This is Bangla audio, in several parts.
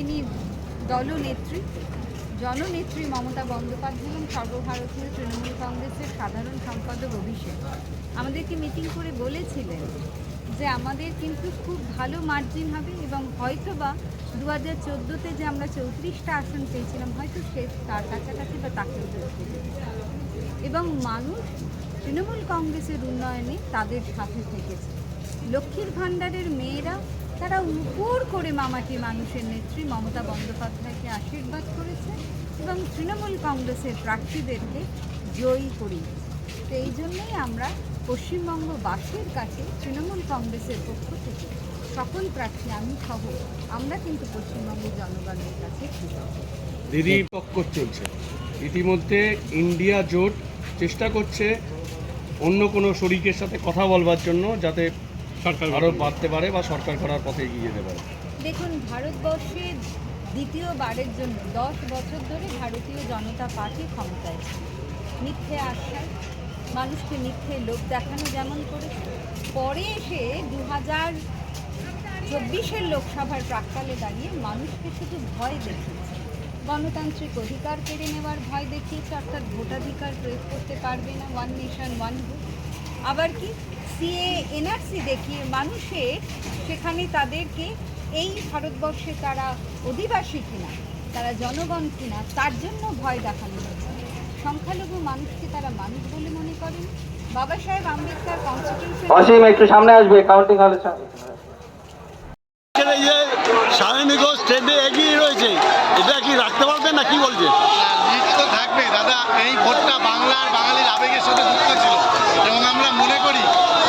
যিনি দলনেত্রী, জননেত্রী মমতা বন্দ্যোপাধ্যায় এবং সর্বভারতীয় তৃণমূল কংগ্রেসের সাধারণ সম্পাদক অভিষেক। আমাদেরকে মিটিং করে বলেছিলেন যে আমাদের কিন্তু খুব ভালো মার্জিন হবে এবং হয়তোবা দু হাজার চোদ্দোতে যে আমরা চৌত্রিশটা আসন পেয়েছিলাম, হয়তো সে তার কাছাকাছি বা ধরতে এবং মানুষ তৃণমূল কংগ্রেসের উন্নয়নে তাদের সাথে থেকেছে। লক্ষ্মীর ভাণ্ডারের মেয়েরা তারা উপর করে মামাটি মানুষের নেত্রী মমতা বন্দ্যোপাধ্যায়কে আশীর্বাদ করেছে এবং তৃণমূল কংগ্রেসের প্রার্থীদেরকে জয়ী করিয়েছে তো এই জন্যই আমরা পশ্চিমবঙ্গবাসীর কাছে তৃণমূল কংগ্রেসের পক্ষ থেকে সকল প্রার্থী আমি সহ আমরা কিন্তু পশ্চিমবঙ্গের জনগণের কাছে দিদি পক্কর চলছে। ইতিমধ্যে ইন্ডিয়া জোট চেষ্টা করছে অন্য কোনো শরিকের সাথে কথা বলবার জন্য যাতে সরকার আরও বাড়তে পারে বা সরকার করার পথে এগিয়ে যেতে পারে। দেখুন ভারতবর্ষে দ্বিতীয়বারের জন্য দশ বছর ধরে ভারতীয় জনতা পার্টি ক্ষমতায় ছিল মিথ্যে আশ্বাস মানুষকে মিথ্যে লোক দেখানো যেমন করেছে পরে এসে দু হাজার চব্বিশের লোকসভার প্রাক্কালে দাঁড়িয়ে মানুষকে শুধু ভয় দেখিয়েছে। গণতান্ত্রিক অধিকার কেড়ে নেওয়ার ভয় দেখিয়েছে অর্থাৎ ভোটাধিকার প্রয়োগ করতে পারবে না ওয়ান নেশন ওয়ান ভোট আবার কি? সিএ এনআরসি দেখিয়ে মানুষের সেখানে তাদেরকে এই ভারতবর্ষে তারা অধিবাসী কিনা তারা জনগণ কিনা তার জন্য ভয় দেখানো হয়েছে সংখ্যালঘু মানুষকে তারা মানুষ বলে মনে করেন। বাবা সাহেব আম্বেদকর কনস্টিটিউশন অসীম একটু সামনে আসবে কাউন্টিং হলের সামনে এগিয়ে রয়েছে এটা কি রাখতে পারবেন না কি বলছে? তো থাকবে দাদা এই ভোটটা বাংলার বাঙালির আবেগের সাথে যুক্ত ছিল। এবং আমরা মনে করি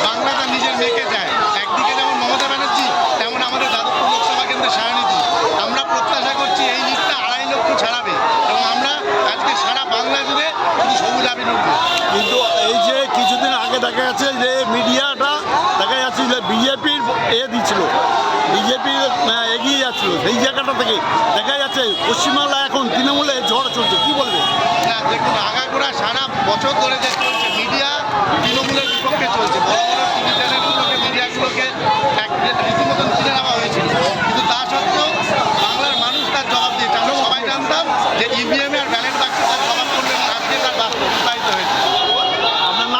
বাংলা তার নিজের মেয়েকে চায় একদিকে যেমন মমতা ব্যানার্জি তেমন আমাদের যাদবপুর লোকসভা কেন্দ্রের সায়নিধি আমরা প্রত্যাশা করছি এই লিডটা আড়াই লক্ষ ছাড়াবে এবং আমরা আজকে সারা বাংলা জুড়ে শুধু সবুজ কিন্তু এই যে কিছুদিন আগে দেখা যাচ্ছে যে মিডিয়াটা দেখা যাচ্ছে যে বিজেপির এ দিচ্ছিল বিজেপি এগিয়ে যাচ্ছিল। সেই জায়গাটা থেকে দেখা যাচ্ছে পশ্চিমবাংলা এখন তৃণমূলে ঝড় চলছে। কি বলবে না দেখুন আগাগোড়া সারা বছর ধরে যে চলছে মিডিয়া তৃণমূলের